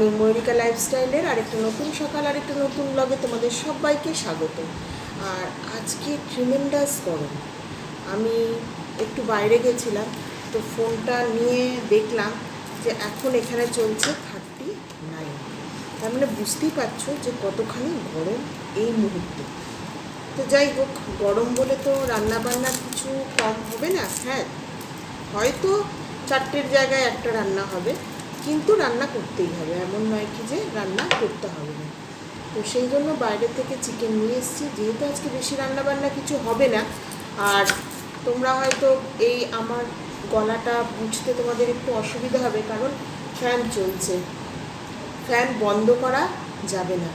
Morning ময়ূরিকা লাইফস্টাইলের আরেকটা নতুন সকাল, আরেকটা নতুন ব্লগে তোমাদের সবাইকে স্বাগত। আর আজকে ট্রিমেন্ডাস গরম। আমি একটু বাইরে গেছিলাম, তো ফোনটা নিয়ে দেখলাম যে এখন এখানে চলছে থার্টি নাইন তার মানে বুঝতেই পারছ যে কতখানি গরম এই মুহূর্তে। তো যাই হোক, গরম বলে তো রান্না বান্নার কিছু কম হবে না হ্যাঁ। হয়তো চারটের জায়গায় একটা রান্না হবে। কিন্তু রান্না করতেই হবে। এমন নয় কি যে রান্না করতে হবে না। তো সেই জন্য বাইরে থেকে চিকেন নিয়ে এসেছি। যেহেতু আজকে বেশি রান্না বান্না কিছু হবে না, আর তোমরা হয়তো এই আমার গলাটা বুঝতে তোমাদের একটু অসুবিধা হবে, কারণ ফ্যান চলছে। ফ্যান বন্ধ করা যাবে না।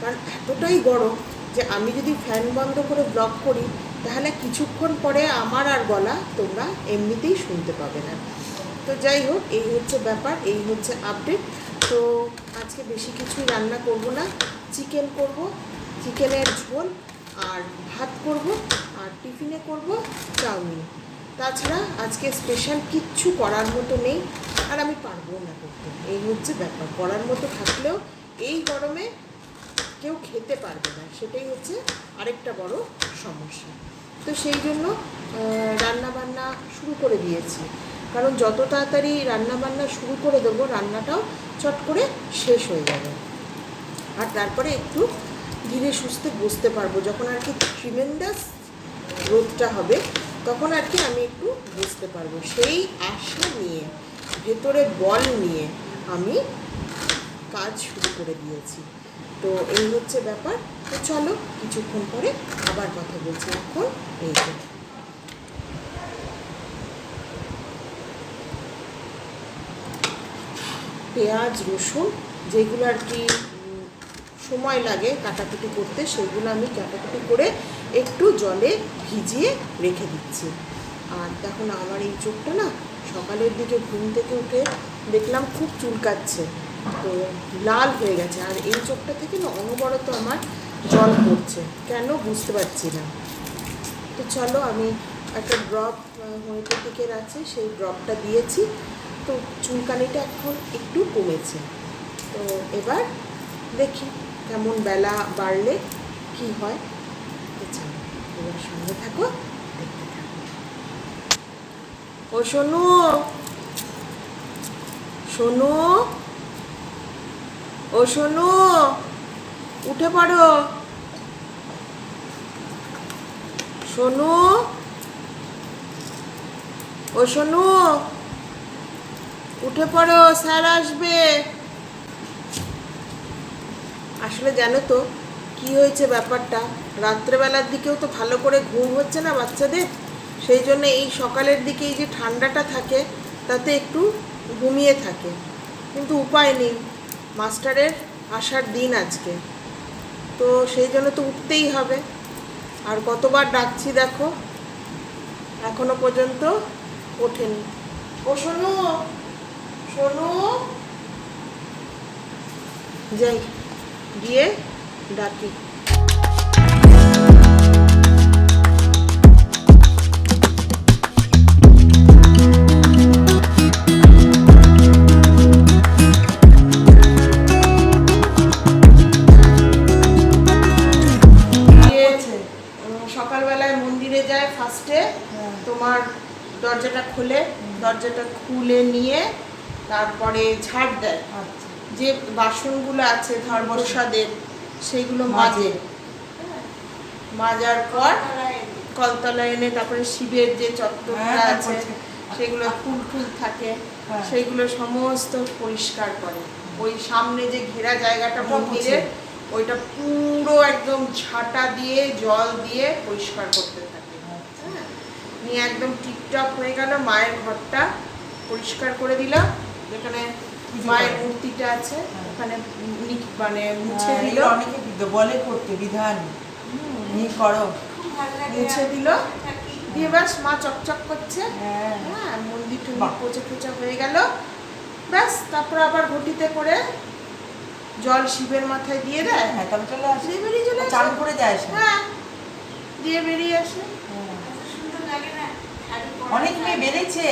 কারণ এতটাই গরম যে আমি যদি ফ্যান বন্ধ করে ব্লক করি, তাহলে কিছুক্ষণ পরে আমার আর গলা তোমরা এমনিতেই শুনতে পাবে না। তো যাই হোক, এই হচ্ছে ব্যাপার, এই হচ্ছে আপডেট তো আজকে বেশি কিছু রান্না করব না চিকেন করব চিকেনের ঝোল, আর ভাত করব, আর টিফিনে করব চাউমিন। তাছাড়া আজকে স্পেশাল কিচ্ছু করার মতো নেই, আর আমি পারব না করতে। এই হচ্ছে ব্যাপার, করার মতো থাকলেও এই গরমে কেউ খেতে পারবে না, সেটাই হচ্ছে আরেকটা বড় সমস্যা। তো সেই জন্য রান্না বান্না শুরু করে দিয়েছি। কারণ যত তাড়াতাড়ি রান্না বান্না শুরু করে দেবো, রান্নাটাও চট করে শেষ হয়ে যাবে। আর তারপরে একটু ধীরে সুস্থে বসতে পারব। যখন আর কি ট্রিমেন্ডাস রোদটা হবে, তখন আর কি আমি একটু বুঝতে পারব। সেই আশা নিয়ে, ভেতরে বল নিয়ে আমি কাজ শুরু করে দিয়েছি। তো এই হচ্ছে ব্যাপার। তো চলো কিছুক্ষণ পরে আবার কথা বলছি। এখন এই পেঁয়াজ, রসুন, যেগুলো আর কি সময় লাগে কাটাকুটি করতে, সেগুলো আমি কাটাকুটি করে একটু জলে ভিজিয়ে রেখে দিচ্ছি। আর দেখো আমার এই চোখটা না সকালের দিকে ঘুম থেকে উঠে দেখলাম খুব চুলকাচ্ছে, তো লাল হয়ে গেছে। আর এই চোখটা থেকে না অনবরত আমার জল পড়ছে। কেন বুঝতে পারছি না। তো চলো, আমি একটা ড্রপ হোমিওপ্যাথিকের আছে, সেই ড্রপটা দিয়েছি। তো চুলকানিটা এখন একটু কমেছে। তো এবার দেখি কেমন বেলা বাড়লে কি হয়। এবার সঙ্গে থাকো, দেখতে থাকো। ও শোনো শোনো ও শোনো উঠে পড়ো। শোনো ও শোনো উঠে পড়ো, স্যার আসবে। আসলে জানো তো, কি হয়েছে ব্যাপারটা? রাত্রেবেলার দিকেও তো ভালো করে ঘুম হচ্ছে না বাচ্চাদের। সেই জন্য এই সকালের দিকে এই যে ঠান্ডাটা থাকে, তাতে একটু ঘুমিয়ে থাকে। কিন্তু উপায় নেই, মাস্টারের আসার দিন আজকে। তো সেই জন্য তো উঠতেই হবে। আর কতবার ডাকছি দেখো, এখনও পর্যন্ত ওঠেনি। ও শোনো শোনো যাই গিয়ে ডাকি। সকালবেলায় মন্দিরে যায় ফার্স্টে তোমার দরজাটা খোলে দরজাটা খুলে নিয়ে তারপরে ঝাড় দেয়। আচ্ছা। যে বাসনগুলো আছে ধর প্রসাদের সেইগুলো মাজে মাজার পর কলতলা এনে। তারপরে শিবের যে চত্বরটা হ্যাঁ, আছে সেগুলো ফুল ফুল থাকে হ্যাঁ। সেইগুলো সমস্ত পরিষ্কার করে। ওই সামনে যে ঘেরা জায়গাটা ওটা মন্দিরে ওইটা পুরো একদম ঝাঁটা দিয়ে জল দিয়ে পরিষ্কার করতে থাকে। হ্যাঁ নিয়ে একদম টিপটপ হয়ে গেল মায়ের ঘরটা পরিষ্কার করে দিলাম। যেখানে মায়ের মূর্তিটা আছে হ্যাঁ। ওখানে মানে মুছে হ্যাঁ, দিল। অনেকে বলে করতে বিধান। করো। মুছে দিল। দিয়ে ব্যাস মা চকচক করছে। হ্যাঁ। হ্যাঁ মন্দির টন্দির বাহ। পোচা পোচা হয়ে গেল। ব্যাস তারপর আবার ঘটিতে করে জল শিবের মাথায় দিয়ে দেয়। হ্যাঁ তবে চলে আসে। দিয়ে বেরিয়ে চলে চান করে যায় সে হ্যাঁ দিয়ে বেরিয়ে আসে। অনেক মেয়ে বেড়েছে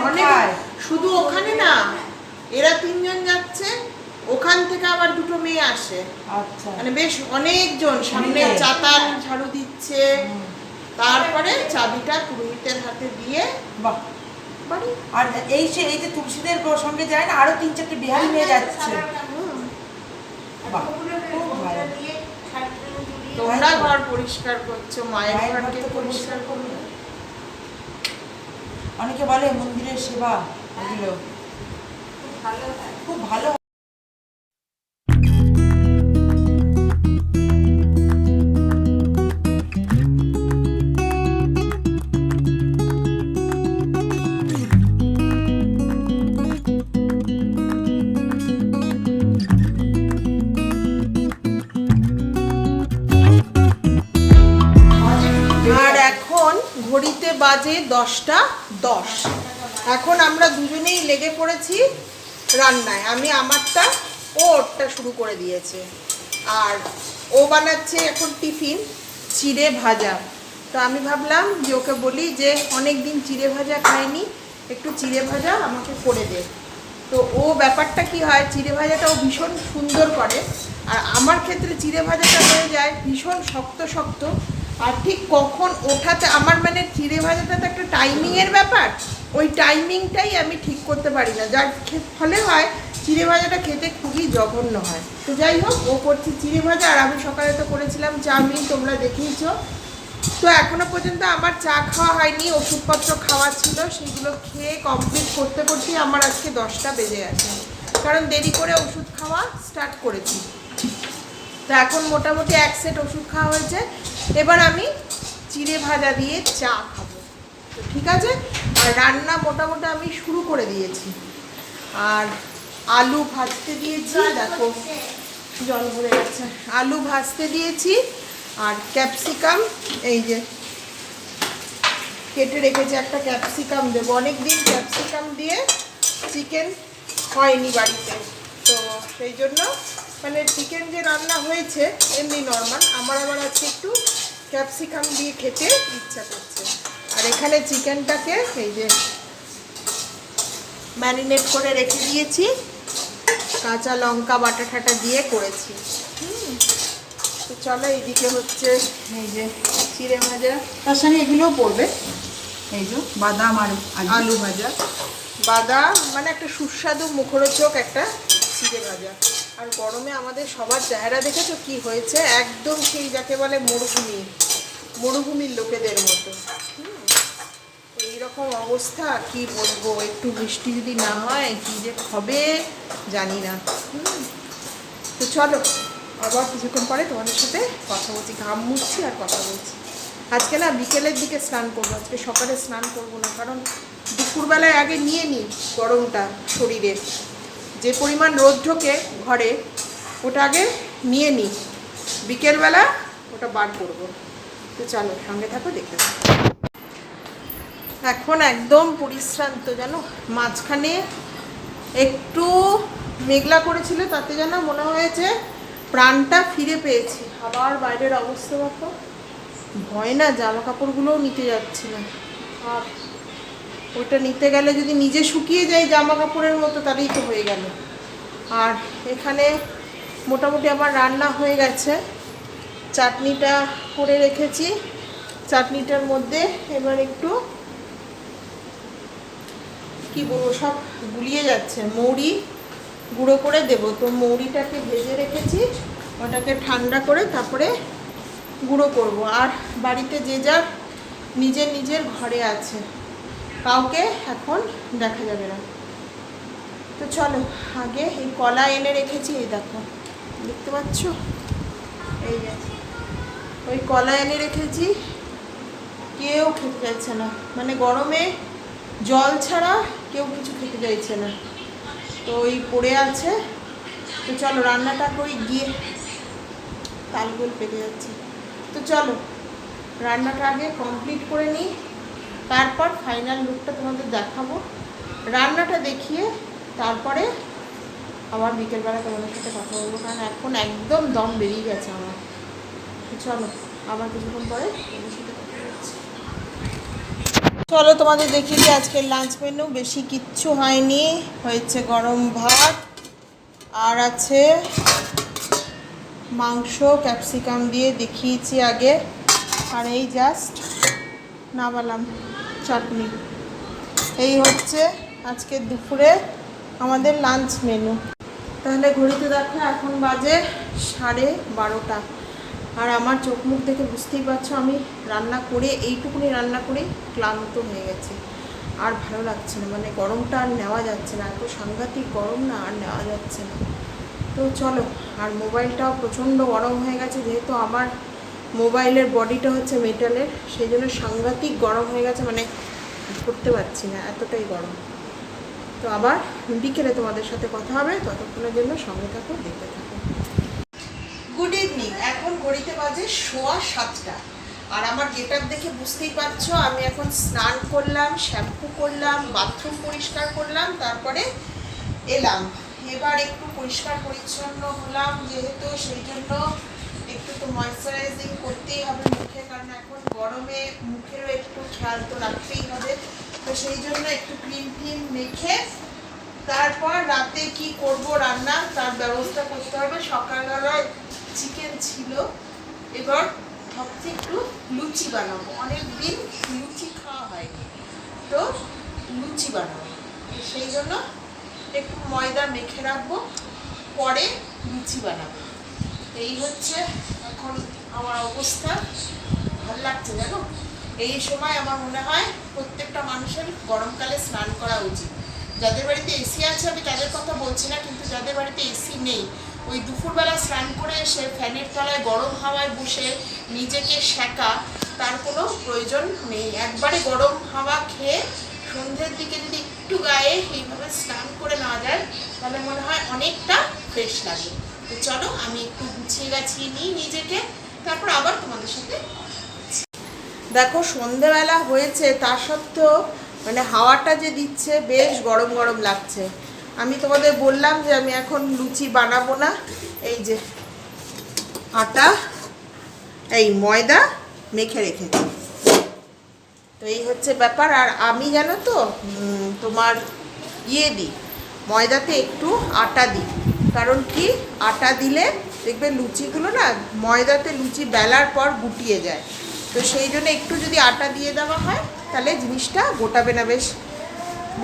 অনেক শুধু ওখানে না এরা তিনজন যাচ্ছে ওখান থেকে আবার দুটো মেয়ে আসে। আচ্ছা। মানে বেশ অনেকজন সামনে। চাতাল ঝাড়ু দিচ্ছে। তারপরে চাবিটা পুরোহিতের হাতে দিয়ে বাহ। আর এই সে এই যে তুলসীদের সঙ্গে যায় না আরও তিন চারটে বিহারি মেয়ে যাচ্ছে। খুব ভালো। তোমরা ঘর পরিষ্কার করছ মায়ের ঘরকে পরিষ্কার করবে। অনেকে বলে মন্দিরের সেবা। এগুলো খুব ভালো বাজে দশটা দশ। এখন আমরা দুজনেই লেগে পড়েছি রান্নায়। আমি আমারটা ও ওরটা শুরু করে দিয়েছে। আর ও বানাচ্ছে এখন টিফিন চিড়ে ভাজা। তো আমি ভাবলাম যে ওকে বলি যে অনেক দিন চিড়ে ভাজা খাইনি একটু চিড়ে ভাজা আমাকে করে দে। তো ও ব্যাপারটা কি হয়, চিড়ে ভাজাটা ও ভীষণ সুন্দর করে। আর আমার ক্ষেত্রে চিড়ে ভাজাটা হয়ে যায় ভীষণ শক্ত শক্ত। আর ঠিক কখন ওঠাতে, আমার মানে চিড়ে ভাজাটা তো একটা টাইমিংয়ের ব্যাপার। ওই টাইমিংটাই আমি ঠিক করতে পারি না। যার ফলে হয়, চিড়ে ভাজাটা খেতে খুবই জঘন্য হয়। তো যাই হোক, ও করছে চিড়ে ভাজা, আর আমি সকালে তো করেছিলাম চাউমিন, তোমরা দেখেইছো। তো এখনও পর্যন্ত আমার চা খাওয়া হয়নি, ওষুধপত্র খাওয়া ছিল, সেগুলো খেয়ে কমপ্লিট করতে করতেই আমার আজকে দশটা বেজে গেছে। কারণ দেরি করে ওষুধ খাওয়া স্টার্ট করেছি। তো এখন মোটামুটি এক সেট ওষুধ খাওয়া হয়েছে। এবার আমি চিড়ে ভাজা দিয়ে চা খাব। তো ঠিক আছে? আর রান্না মোটামুটি আমি শুরু করে দিয়েছি। আর আলু ভাজতে দিয়েছি দেখো জল ভরে গেছে। আলু ভাজতে দিয়েছি আর ক্যাপসিকাম এই যে কেটে রেখেছি একটা ক্যাপসিকাম দেবো। অনেক দিন ক্যাপসিকাম দিয়ে চিকেন হয়নি বাড়িতে। তো সেই জন্য মানে চিকেন যে রান্না হয়েছে এমনি নর্মাল। আমার আবার আজকে একটু ক্যাপসিকাম দিয়ে খেতে ইচ্ছা করছে। আর এখানে চিকেনটাকে এই যে ম্যারিনেট করে রেখে দিয়েছি। কাঁচা লঙ্কা বাটা ঠাটা দিয়ে করেছি। তো চলো এইদিকে হচ্ছে এই যে চিড়ে ভাজা। তার সঙ্গে এগুলোও পড়বে। এই যে বাদাম আর আলু আলু ভাজা। বাদাম মানে একটা সুস্বাদু মুখরোচক একটা চিড়ে ভাজা। আর গরমে আমাদের সবার চেহারা দেখেছ কি হয়েছে? একদম সেই যাকে বলে মরুভূমি। মরুভূমির লোকেদের মতো। হুম। এইরকম অবস্থা, কি বলব? একটু বৃষ্টি যদি না হয়, কি যে হবে জানি না। তো চলো, আবার কিছুক্ষণ পরে তোমাদের সাথে কথা বলছি, ঘাম মুছছি আর কথা বলছি। আজকে না বিকেলের দিকে স্নান করব, আজকে সকালে স্নান করব না, কারণ দুপুরবেলায় আগে নিয়ে নিই গরমটা শরীরে। যে পরিমাণ রোদ ঢোকে ঘরে, ওটা আগে নিয়ে নিই। বিকেলবেলা ওটা বার করব। তো চলো, সঙ্গে থাকো, দেখতে। এখন একদম পরিশ্রান্ত, জানো? মাঝখানে একটু মেঘলা করেছিল, তাতে যেন মনে হয়েছে প্রাণটা ফিরে পেয়েছি। আবার বাইরের অবস্থা দেখো। ভয় না, জামা কাপড়গুলোও নিতে যাচ্ছি না। আর ওইটা নিতে গেলে যদি নিজে শুকিয়ে যায় জামা কাপড়ের মতো, তাহলেই তো হয়ে গেল। আর এখানে মোটামুটি আমার রান্না হয়ে গেছে। চাটনিটা করে রেখেছি। চাটনিটার মধ্যে এবার একটু কি বলব, সব গুলিয়ে যাচ্ছে। মৌরি গুঁড়ো করে দেবো। তো মৌরিটাকে ভেজে রেখেছি, ওটাকে ঠান্ডা করে তারপরে গুঁড়ো করব। আর বাড়িতে যে যার নিজের নিজের ঘরে আছে, কাউকে এখন দেখা যাবে না। তো চলো, আগে এই কলা এনে রেখেছি, এই দেখো, দেখতে পাচ্ছ? এই ওই কলা এনে রেখেছি, কেউ খেতে চাইছে না। মানে গরমে জল ছাড়া কেউ কিছু খেতে চাইছে না। তো ওই পড়ে আছে। তো চলো, রান্নাটা করি, গিয়ে তালগোল পেকে যাচ্ছে। তো চলো, রান্নাটা আগে কমপ্লিট করে নিই। তারপর ফাইনাল লুকটা তোমাদের দেখাবো। রান্নাটা দেখিয়ে তারপরে আবার বিকেলবেলা তোমাদের সাথে কথা বলব, কারণ এখন একদম দম বেরিয়ে গেছে আমার। চলো, আবার কিছুক্ষণ পরে তোমাদের সাথে চলো তোমাদের দেখিয়ে দিই, আজকের লাঞ্চ মেনু বেশি কিচ্ছু হয়নি, হয়েছে গরম ভাত, আর আছে মাংস ক্যাপসিকাম দিয়ে দেখিয়েছি আগে। আর এই জাস্ট নামালাম চাটনি। এই হচ্ছে আজকে দুপুরে আমাদের লাঞ্চ মেনু তাহলে ঘড়িতে দেখো, এখন বাজে সাড়ে বারোটা। আর আমার চোখ মুখ দেখে বুঝতেই পারছ, আমি রান্না করে, এইটুকুনি রান্না করে ক্লান্ত হয়ে গেছি। আর ভালো লাগছে না মানে গরমটা আর নেওয়া যাচ্ছে না, এত সাংঘাতিক গরম না, আর নেওয়া যাচ্ছে না। তো চলো, আর মোবাইলটাও প্রচণ্ড গরম হয়ে গেছে, যেহেতু আমার মোবাইলের বডিটা হচ্ছে মেটালের, সেই জন্য সাংঘাতিক গরম হয়ে গেছে মানে করতে পারছি না, এতটাই গরম। তো আবার বিকেলে তোমাদের সাথে কথা হবে, ততক্ষণের জন্য সঙ্গে থাকো, দেখতে থাকো। গুড ইভিনিং এখন ঘড়িতে বাজে সোয়া সাতটা। আর আমার গেট দেখে বুঝতেই পারছ, আমি এখন স্নান করলাম, শ্যাম্পু করলাম, বাথরুম পরিষ্কার করলাম, তারপরে এলাম। এবার একটু পরিষ্কার পরিচ্ছন্ন হলাম যেহেতু, সেই জন্য একটু তো ময়শ্চারাইজিং করতেই হবে মুখে, কারণ এখন গরমে মুখেরও একটু খেয়াল তো রাখতেই হবে। তো সেই জন্য একটু ক্রিম ফ্রিম মেখে তারপর রাতে কি করব রান্না তার ব্যবস্থা করতে হবে। সকালবেলায় চিকেন ছিল। এবার ভাবছি একটু লুচি বানাবো। অনেক দিন লুচি খাওয়া হয়নি। তো লুচি বানাবো। সেই জন্য একটু ময়দা মেখে রাখব। পরে লুচি বানাবো। এই হচ্ছে এখন আমার অবস্থা। ভালো লাগছে, জানো? এই সময় আমার মনে হয় প্রত্যেকটা মানুষের গরমকালে স্নান করা উচিত। যাদের বাড়িতে এসি আছে, আমি তাদের কথা বলছি না, কিন্তু যাদের বাড়িতে এসি নেই ওই দুপুরবেলা স্নান করে এসে ফ্যানের তলায় গরম হাওয়ায় বসে নিজেকে সেকা তার কোনো প্রয়োজন নেই। একবারে গরম হাওয়া খেয়ে সন্ধ্যের দিকে যদি একটু গায়ে এইভাবে স্নান করে নেওয়া যায়, তাহলে মনে হয় অনেকটা ফ্রেশ লাগে। তো চলো, আমি একটু গুছিয়ে গাছিয়ে নিই নিজেকে, তারপর আবার তোমাদের সাথে দেখো সন্ধেবেলা হয়েছে, তা সত্ত্বেও মানে হাওয়াটা যে দিচ্ছে, বেশ গরম গরম লাগছে। আমি তোমাদের বললাম যে আমি এখন লুচি বানাবো না। এই যে আটা, এই ময়দা মেখে রেখেছি। তো এই হচ্ছে ব্যাপার। আর আমি জানো তো তোমার ইয়ে দিই, ময়দাতে একটু আটা দিই। কারণ কি? আটা দিলে দেখবে লুচিগুলো না, ময়দাতে লুচি বেলার পর গুটিয়ে যায়। তো সেই জন্য একটু যদি আটা দিয়ে দেওয়া হয়, তাহলে জিনিসটা গোটাবে না, বেশ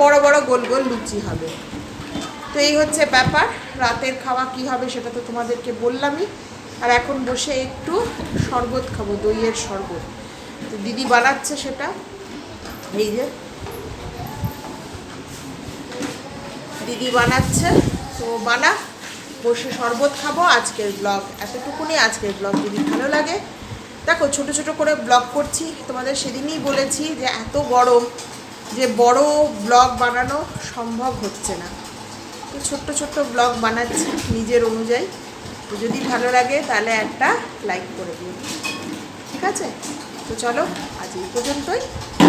বড় বড় গোল গোল লুচি হবে। তো এই হচ্ছে ব্যাপার, রাতের খাওয়া কি হবে সেটা তো তোমাদেরকে বললামই। আর এখন বসে একটু শরবত খাব, দইয়ের শরবত। তো দিদি বানাচ্ছে সেটা। এই যে। দিদি বানাচ্ছে, তো বানা, বসে শরবত খাব। আজকের ব্লগ এতটুকুনি, আজকের ব্লগ যদি ভালো লাগে। দেখো, ছোট ছোট করে ব্লগ করছি। তোমাদের সেদিনই বলেছি যে এত গরম, যে বড় ব্লগ বানানো সম্ভব হচ্ছে না। তো ছোট্ট ছোট্ট ব্লগ বানাচ্ছি নিজের অনুযায়ী। তো যদি ভালো লাগে তাহলে একটা লাইক করে দিও। ঠিক আছে? তো চলো, আজ এই পর্যন্তই।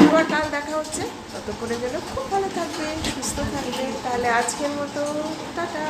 আবার কাল দেখা হচ্ছে। ততক্ষণে যেন খুব ভালো থাকবে, সুস্থ থাকবে। তাহলে আজকের মতো, টাটা।